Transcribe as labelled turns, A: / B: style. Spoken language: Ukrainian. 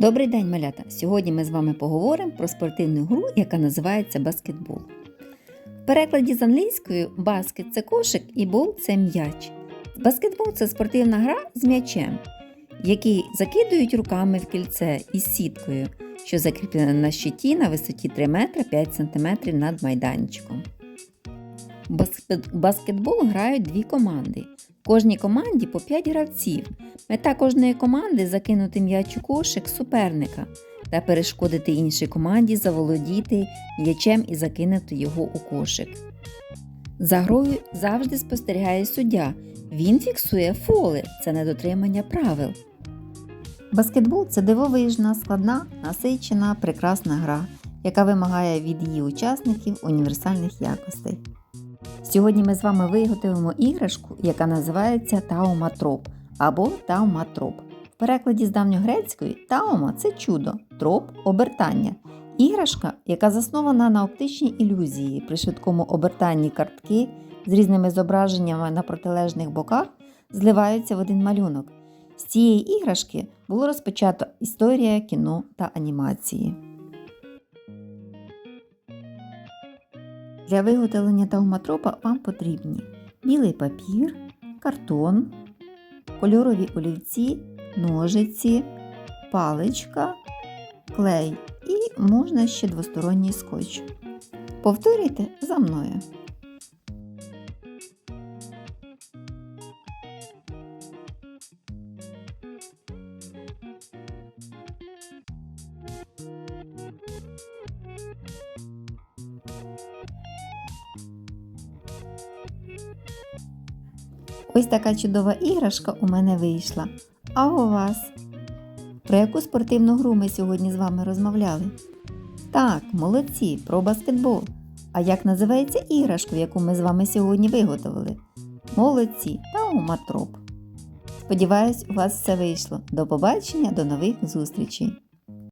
A: Добрий день, малята! Сьогодні ми з вами поговоримо про спортивну гру, яка називається баскетбол. В перекладі з англійської баскет це кошик і бол це м'яч. Баскетбол це спортивна гра з м'ячем, який закидують руками в кільце із сіткою, що закріплена на щиті на висоті 3 метри 5 см над майданчиком. Баскетбол грають дві команди. Кожній команді по 5 гравців. Мета кожної команди закинути м'яч у кошик суперника та перешкодити іншій команді заволодіти м'ячем і закинути його у кошик. За грою завжди спостерігає суддя. Він фіксує фоли це недотримання правил. Баскетбол це дивовижна, складна, насичена, прекрасна гра, яка вимагає від її учасників універсальних якостей. Сьогодні ми з вами виготовимо іграшку, яка називається тауматроп або тауматроп. В перекладі з давньогрецької таума це чудо, троп обертання. Іграшка, яка заснована на оптичній ілюзії при швидкому обертанні картки з різними зображеннями на протилежних боках, зливаються в один малюнок. З цієї іграшки було розпочато історія кіно та анімації. Для виготовлення таумотропа вам потрібні білий папір, картон, кольорові олівці, ножиці, паличка, клей і можна ще двосторонній скотч. Повторюйте за мною. Ось така чудова іграшка у мене вийшла. А у вас? Про яку спортивну гру ми сьогодні з вами розмовляли? Так, молодці, про баскетбол. А як називається іграшка, яку ми з вами сьогодні виготовили? Молодці та уматроп. Сподіваюсь, у вас все вийшло. До побачення, до нових зустрічей!